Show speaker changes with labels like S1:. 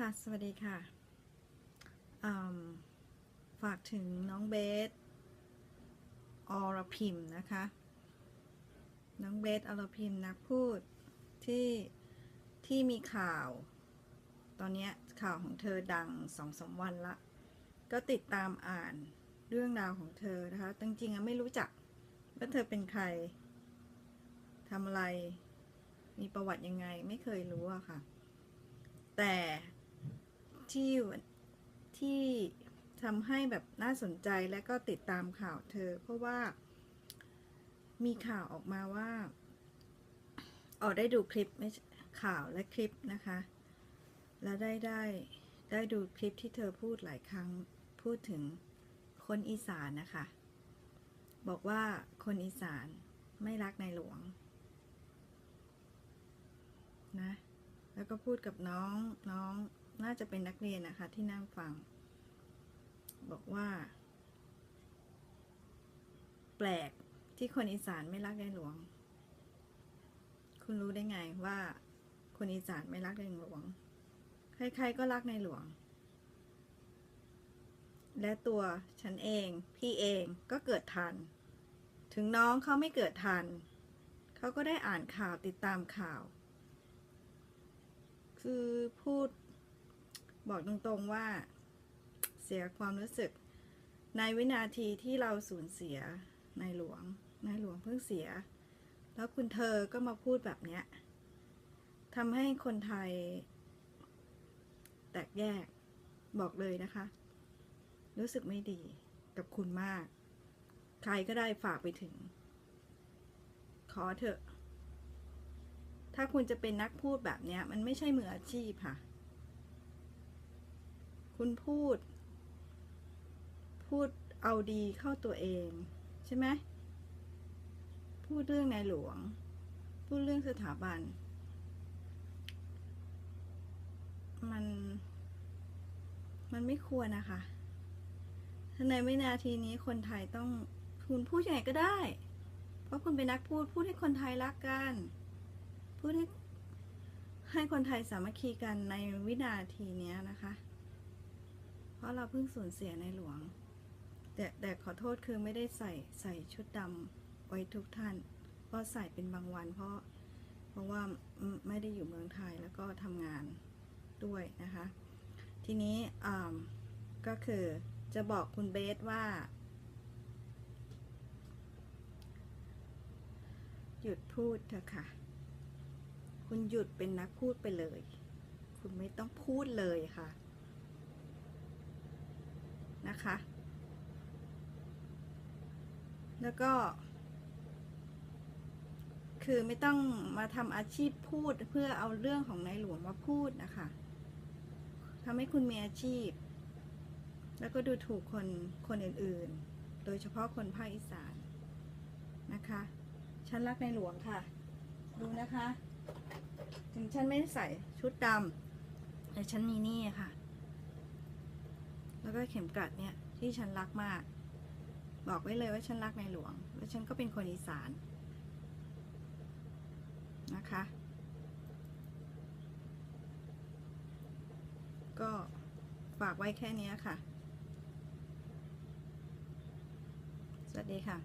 S1: ค่ะ สวัสดีค่ะ ฝากถึงน้องเบส อรพิมพ์นะคะ น้องเบส อรพิมพ์นักพูดที่ที่มีข่าว ตอนนี้ข่าวของเธอดังสองสามวันละ ก็ติดตามอ่านเรื่องราวของเธอนะคะ จริงๆอะไม่รู้จักว่าเธอเป็นใครทำอะไร มีประวัติยังไงไม่เคยรู้อะค่ะ แต่ ที่ที่ทำให้แบบน่าสนใจและก็ติดตามข่าวเธอ เพราะว่า มีข่าวออกมาว่าออกได้ดูคลิปไม่ข่าวและคลิปนะคะ แล้วได้ได้ได้ดูคลิปที่เธอพูดหลายครั้งพูดถึงคนอีสานนะคะ บอกว่าคนอีสานไม่รักในหลวงนะ แล้วก็พูดกับน้องน้อง น่าจะเป็นนักเรียนนะคะที่นั่งฟัง บอกว่า แปลกที่คนอีสานไม่รักในหลวง คุณรู้ได้ไงว่า คนอีสานไม่รักในหลวง ใครๆก็รักในหลวง และตัวฉันเอง พี่เองก็เกิดทัน ถึงน้องเขาไม่เกิดทัน เขาก็ได้อ่านข่าวติดตามข่าว คือพูด บอกตรงๆว่า เสียความรู้สึก ในวินาทีที่เราสูญเสียในหลวง ในหลวงเพิ่งเสีย แล้วคุณเธอก็มาพูดแบบเนี้ยทำให้คนไทย แตกแยกบอกเลยนะคะ รู้สึกไม่ดีกับคุณมาก ใครก็ได้ฝากไปถึง ขอเถอะ ถ้าคุณจะเป็นนักพูดแบบเนี้ย มันไม่ใช่มืออาชีพค่ะ คุณพูด พูดเอาดีเข้าตัวเอง ใช่ไหมพูดเรื่องในหลวง พูดเรื่องสถาบัน มัน มันไม่ควรนะคะถ้าในวินาทีนี้คนไทยต้องคุณพูดยังไงก็ได้ เพราะคุณเป็นนักพูด พูดให้คนไทยรักกัน พูดให้ให้คนไทยสามัคคีกันในวินาทีนี้นะคะ เราเพิ่งสูญเสียในหลวง แต่แต่ขอโทษคือไม่ได้ใส่ใส่ชุดดำไว้ทุกท่านก็ใส่เป็นบางวัน เพราะเพราะว่าไม่ได้อยู่เมืองไทยแล้วก็ทำงานด้วยนะคะ ทีนี้ก็คือจะบอกคุณเบสว่า หยุดพูดเถอะค่ะ คุณหยุดเป็นนักพูดไปเลย คุณไม่ต้องพูดเลยค่ะ นะคะ แล้วก็ คือไม่ต้องมาทำอาชีพพูดเพื่อเอาเรื่องของในหลวงมาพูดนะคะทำให้คุณมีอาชีพ แล้วก็ดูถูกคนคนอื่นๆ โดยเฉพาะคนภาคอีสานนะคะ ฉันรักในหลวงค่ะ ดูนะคะ ถึงฉันไม่ได้ใส่ชุดดำแต่ฉันมีนี่ค่ะ แล้วก็เข็มกลัดเนี่ยที่ฉันรักมาก บอกไว้เลยว่าฉันรักในหลวง และฉันก็เป็นคนอีสานนะคะ ก็ฝากไว้แค่นี้ค่ะ สวัสดีค่ะ